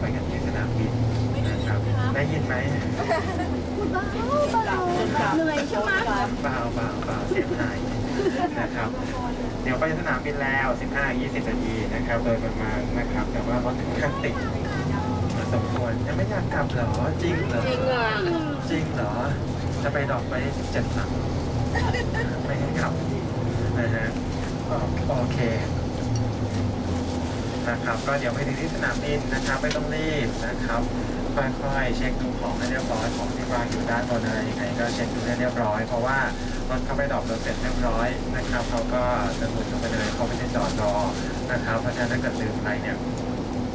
ไปกันที่สนามบินนะครับได้ยินไหมเหนื่อยใช่ไหมเปล่าเปล่าเปล่าเสียงหายนะครับ เดี๋ยวไปสนามบินแล้ว 15-20 นาทีนะครับ โดยประมาณนะครับ แต่ว่ารถถึงขั้นติดมาสมควรยังไม่อยากกลับเหรอ จริงเหรอ จริงอะจริงเหรอ จะไปดอกไปเจ็ดหลังไม่ให้ขับนะฮะโอโอเค นะครับ ก็เดี๋ยวไปถึงที่สนามบินนะครับ ไม่ต้องรีบนะครับ ค่อยๆเช็คดูของให้เรียบร้อยของที่วางอยู่ด้านบนอะไรยังไงก็เช็คดูให้เรียบร้อย เพราะว่ารถเข้าไปดอกรถเสร็จเรียบร้อยนะครับเขาก็จะหมุนลงไปเลยเขาไม่ได้จอดรอนะครับ เพราะฉะนั้นถ้าเกิดลืมอะไรเนี่ย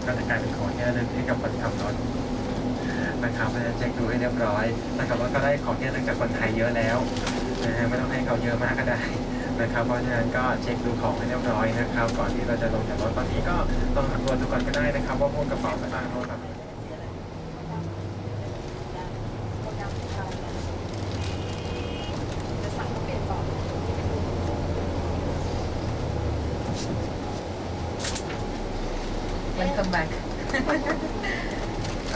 ก็จะกลายเป็นของที่ระลึกให้กับคนขับรถนะครับเพราะฉะนั้นเช็คดูให้เรียบร้อยนะครับแล้วก็ได้ของที่ระลึกจากคนไทยเยอะแล้วนะฮะไม่ต้องให้เขาเยอะมากก็ได้ นะครับ เพราะฉะนั้นก็เช็คดูของให้เรียบร้อยนะครับ ก่อนที่เราจะลงจากรถตอนนี้ก็ลองสำรวจดูก่อนก็ได้นะครับ ว่าพวกกระเป๋าสตางค์โทรศัพท์ Welcome back.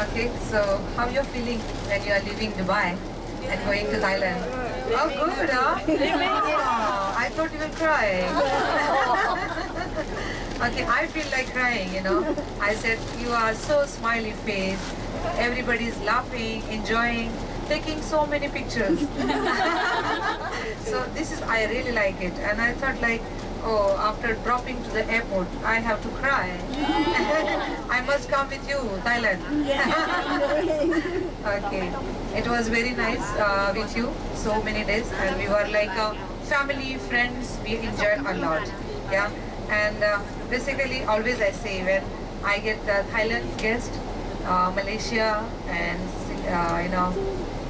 okay, so how you're feeling when you are leaving Dubai and going to Thailand? Oh, good, huh? I thought you were crying. okay, I feel like crying, you know. I said, you are so smiley face. Everybody's laughing, enjoying, taking so many pictures. so this is, I really like it. And I thought like, oh, after dropping to the airport, I have to cry. I must come with you, Thailand. okay. It was very nice uh, with you, so many days, and we were like uh, family, friends. We enjoyed a lot. Yeah. And uh, basically, always I say when I get uh, Thailand guest, uh, Malaysia, and uh, you know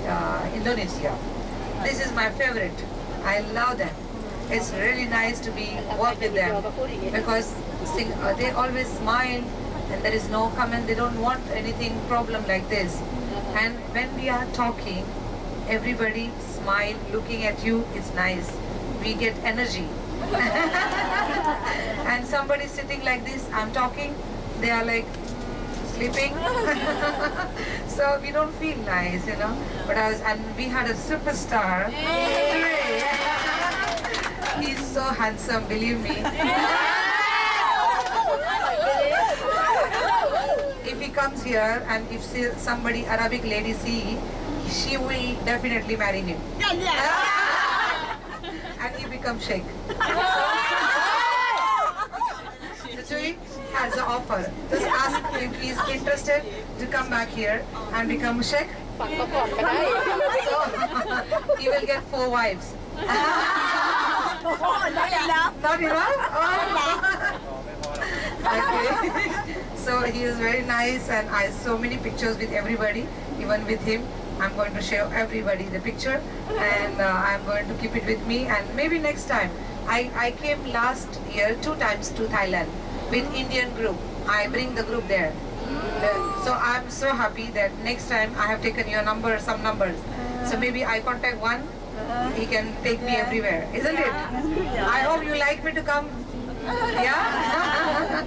uh, Indonesia. This is my favorite. I love them. It's really nice to be work with them because sing, uh, they always smile and there is no comment. They don't want anything problem like this. And when we are talking, everybody smile, looking at you. It's nice. We get energy. and somebody sitting like this, I'm talking, they are like sleeping. so we don't feel nice, you know. But I was, and we had a superstar. today. He's so handsome, believe me. if he comes here and if see- somebody Arabic lady see, she will definitely marry him. and he Welcome Sheikh. He has an offer. Just ask him if he's interested to come back here and become Sheikh. so, he will get four wives. not enough. Not enough? Oh. okay. So he is very nice and I have so many pictures with everybody, even with him. I'm going to show everybody the picture and uh, I'm going to keep it with me and maybe next time. I, I came last year two times to Thailand with Indian group. I bring the group there. Uh, So I'm so happy that next time I have taken your number, some numbers. So maybe I contact one, he can take me everywhere, isn't it? I hope you like me to come. Yeah?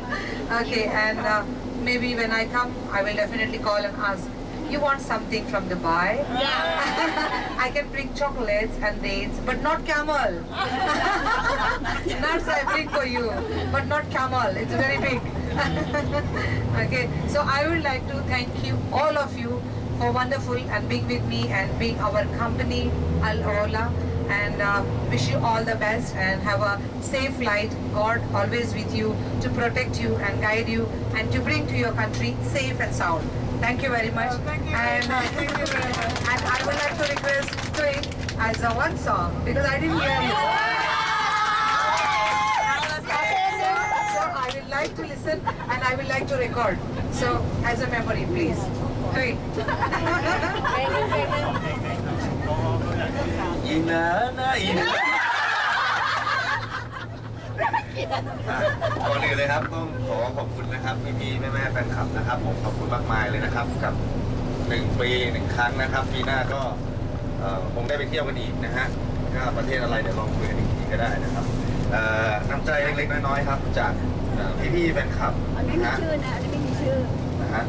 okay, and uh, maybe when I come, I will definitely call and ask. You want something from Dubai? Yeah. I can bring chocolates and dates, but not camel. Nuts I bring for you, but not camel. It's very big. okay, so I would like to thank you, all of you, for wonderful and being with me and being our company, Al Ola. And uh, wish you all the best and have a safe flight. God always with you to protect you and guide you and to bring to your country safe and sound. Thank you very much. And, I would like to request Twig as a one song because I didn't hear you. So, I will like to listen and I will like to record. So as a memory, please. Twig. ก่อนอื่นเลยครับต้องขอขอบคุณนะครับพี่พี่แม่แม่ๆแฟนคลับนะครับ ผมขอบคุณมากมายเลยนะครับ กับหนึ่งปีหนึ่งครั้งนะครับปีหน้าก็เอ่อคงได้ไปเที่ยวกันอีกนะฮะก็ประเทศอะไรเดี๋ยวลองคุยกันอีกทีก็ได้นะครับเอ่อน้ำใจเล็กๆน้อยๆครับจากเอ่อพี่ๆแฟนคลับอันนี้นะมีฮะชื่อนะอันนี้ไม่มีชื่อ นะฮะ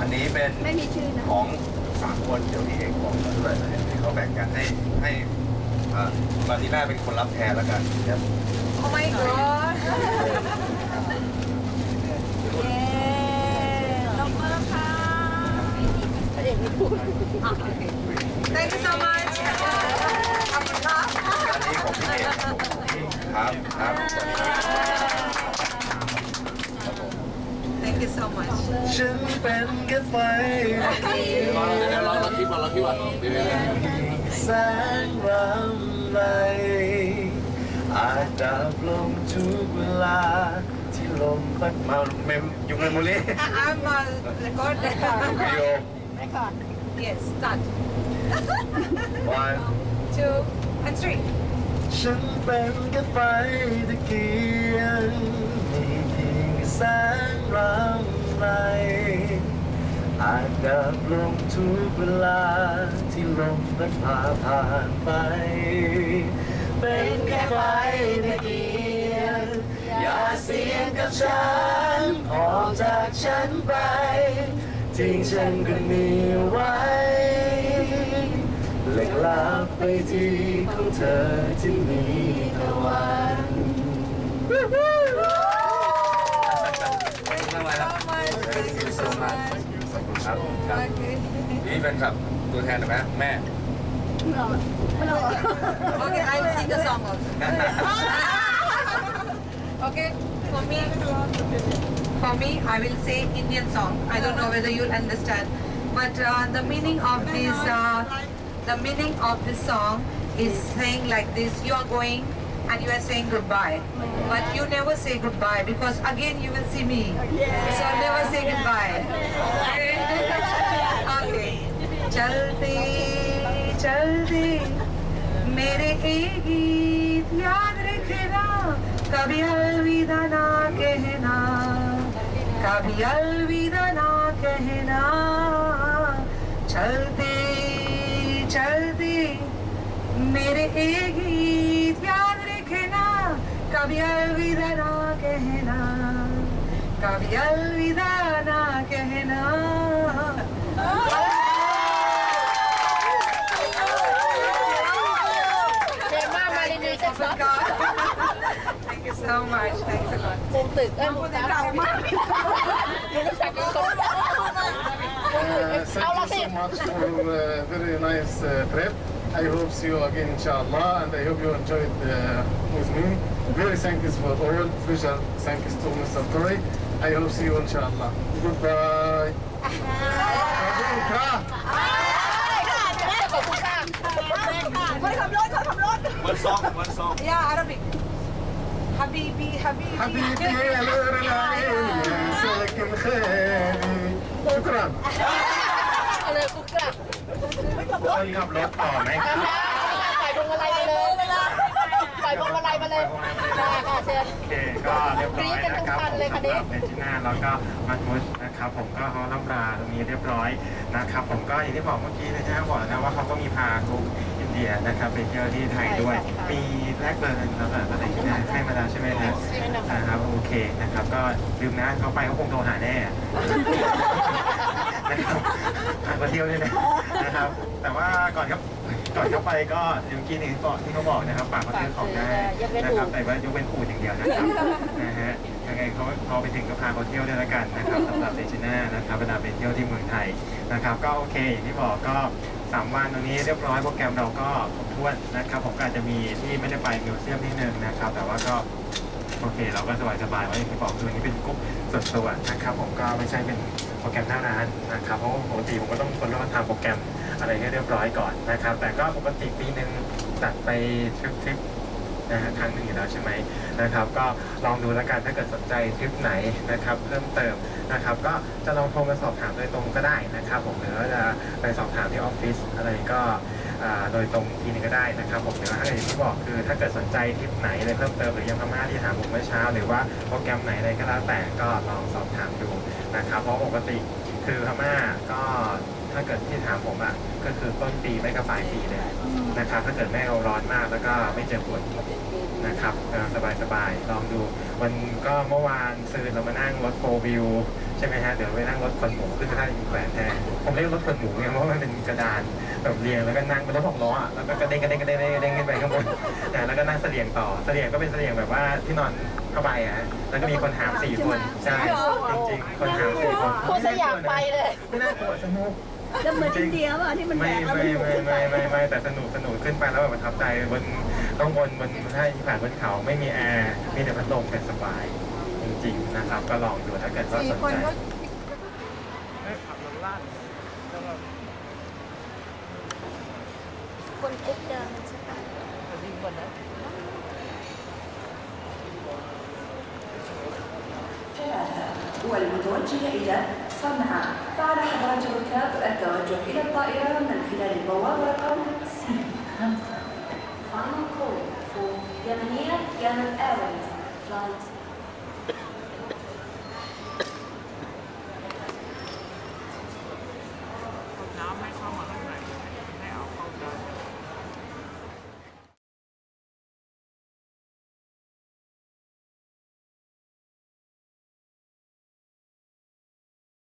อันนี้เป็น ไม่มีชื่อนะของสามคนเดี๋ยวพี่เอกบอกมาด้วยให้เขาแบ่งกันให้ให้เอ่อมารีน่าเป็นคนรับแทนแล้วกันครับ Oh my god เย้ตบมือค่ะเด็กไม่พูด Thank you so much ขอบคุณค่ะอันนี้ของพี่เอกครับครับสวัสดีครับครับผม Thank you so much ฉันเป็นแค่ไฟรอเดี๋ยวรอรอคลิปก่อนรอคลิปก่อนเดี๋ยวเดี๋ยวเดี๋ยวแสงรำไร อาจดับลงทุกเวลา ที่ลมพัดมาเมมอยู่เมมโมรี่ I'm uh, record วิดีโอไปก่อน yes start one two and three ฉันเป็นแค่ไฟตะเกียงมีเพียงแสงรำไรอาจดับลงทุกเวลาที่ลมพัดพาผ่านไป เป็นแค่ไฟตะเกียงอย่าเสียงกับฉัน ออกจากฉันไปทิ้งฉันก็มีไว้เล็กลับไปที่ของเธอที่มีตะวันขอบคุณครับนี่เป็นครับตัวแทนหรือไหมแม่ okay, I will sing the song also. okay, for me, for me, I will say Indian song. I don't know whether you'll understand, but uh, the meaning of this, uh, the meaning of this song is saying like this: you are going and you are saying goodbye. But you never say goodbye because again you will see me. So never say goodbye. Okay? Okay. चलते चलते मेरे एक गीत याद रखना कभी अलविदा ना कहना। कभी अलविदा ना कहना। चलते चलते। मेरे एक गीत याद रखना। कभी अलविदा ना कहना। कभी अलविदा ना कहना। มาลินีจะสอน Thank you so much. Thanks a lot. มุมตึกเอ้ยมุมตึกเก่ามากไม่รู้จักกันคน Uh, thank you so much for a very nice uh, trip. I hope see you again, inshallah, and I hope you enjoyed uh, with me. Very thanks for all. Pleasure. Thanks to Mr. Tori. I hope see you, inshallah. Goodbye. ขอบคุณครับ ข อบคุณค่ะคนขับรถคนขับรถ วันซองวันซอง Yeah, Arabic. Habibi, Habibi. حبيبي يا نور العين ساكن خيالي شكرا เอาเลยคุกกลับ คนขับรถต่อไหมครับ ปล่อยพวงมาลัยมาเลยปล่อยพวงมาลัยมาเลยได้ค่ะเชิญ โอเค ก็เรียบร้อยนะครับ กรี๊ดกันทั้งคันเลย ผม ค่ะ สำหรับเบจิน่าแล้วก็มาคุชนะครับ ผมก็เขาล่ำลาตรงนี้เรียบร้อยนะครับ ผมก็อย่างที่บอกเมื่อกี้นะจ๊ะบอกนะว่าเขาก็มีพาทุกอินเ ดียนะครับไปเที่ยวที่ไทยด้วย ปีแรกเลยแล้วแบบอะไรที่ไหนให้มาแล้วใช่ไหมฮะนะครับโอเคนะครับ ก็ลืมนะเขาไปเขาคงโทรหาแน่นะครับพามาเที่ยวด้วยนะนะครับ แต่ว่าก่อนครับก่อนเข้าไปก็เมื่อกี้นี่ก่อนที่เขาบอกนะครับฝากมาซื้อของได้นะครับแต่ว่ายกเป็นอูดอย่างเดียวนะครับนะฮะยังไงเขาพอไปถึงก็พาเขาเที่ยวด้วยละกันนะครับสำหรับเดชิน่านะครับเวลาไปเที่ยวที่เมืองไทยนะครับ ก็โอเคอย่างที่บอกก็ สามวันตรงนี้เรียบร้อยโปรแกรมเราก็ครบถ้วนนะครับผมก็อาจจะมีที่ไม่ได้ไปมิวเซียมนิดนึงนะครับ แต่ว่าก็โอเคเราก็สบายสบายๆว่าอย่างที่บอกคืออันนี้เป็นกรุ๊ปส่วนตัวนะครับ ผมก็ไม่ใช่เป็นโปรแกรมหน้าร้านนะครับเพราะปกติผมก็ต้องคนรองทำโปรแกรมอะไรให้เรียบร้อยก่อนนะครับ แต่ก็ปกติปีหนึ่งจัดไปทริปทริป นะฮะครั้งหนึ่งอยู่แล้วใช่ไหมนะครับ ก็ลองดูแล้วกันถ้าเกิดสนใจทริปไหนนะครับ เพิ่มเติมนะครับ ก็จะลองโทรมาสอบถามโดยตรงก็ได้นะครับผมหรือว่าจะไปสอบถามที่ออฟฟิศอะไรก็โดยตรงทีนึงก็ได้นะครับผมเดี๋ยวถ้าอย่างที่บอกคือ ถ้าเกิดสนใจทริปไหนอะไรเพิ่มเติมหรือยังพม่าที่ถามผมเมื่อเช้า หรือว่าโปรแกรมไหนอะไรก็แล้วแต่ก็ลองสอบถามดูนะครับ เพราะปกติคือพม่าก็ ถ้าเกิดที่ถามผมอะก็คือต้นปีไม่ก็ปลายปีเลยนะครับ ถ้าเกิดแม่เราร้อนมากแล้วก็ไม่เจอฝนนะครับนะครับสบายสบายๆลองดูวันก็เมื่อวานซืนเรามานั่งรถโฟวิวใช่ไหมฮะเดี๋ยวไปนั่งรถขนหมูขึ้นไปท่าอินแขวนแทนผมเรียกรถขนหมูไงเพราะว่ามันเป็นกระดานแบบเรียงแล้วก็นั่งเป็นรถหกล้ออะแล้วก็กระเด้งกระเด้งกระเด้งกระเด้งขึ้นไปข้างบนนะแล้วก็นั่งเสลียงต่อเสลียงก็เป็นเสลียงแบบว่าที่นอนผ้าใบอะแล้วก็มีคนหามสี่คนใช่จริงๆคนหามสี่คนพูดซะอยากไปเลยไม่น่ากลัวสนุก แล้วเหมือนอินเดียป่ะที่มันแบ ไม่ กแล้ว ไม่ มันอยู่ ไม่ ขึ้นไป ไม่ไม่ไม่แต่สนุกสนุกขึ้นไปแล้วแบบประทับใจบนต้องบนบนถ้าที่ผ่านบนเขาไม่มีแอร์มีแต่พัดลมแต่สบาย จริงๆนะครับ ก็ลองดูถ้าเกิดว่าสนใจขับลงลาด คนกรุ๊ปเดิมใช่ปะ ثلاثة والمتوجه إلى صنعاء فعلى حضرات الركاب التوجه إلى الطائرة من خلال البوابة رقم سي خمسة Final call for Yemenia Yemen Airways. Flight.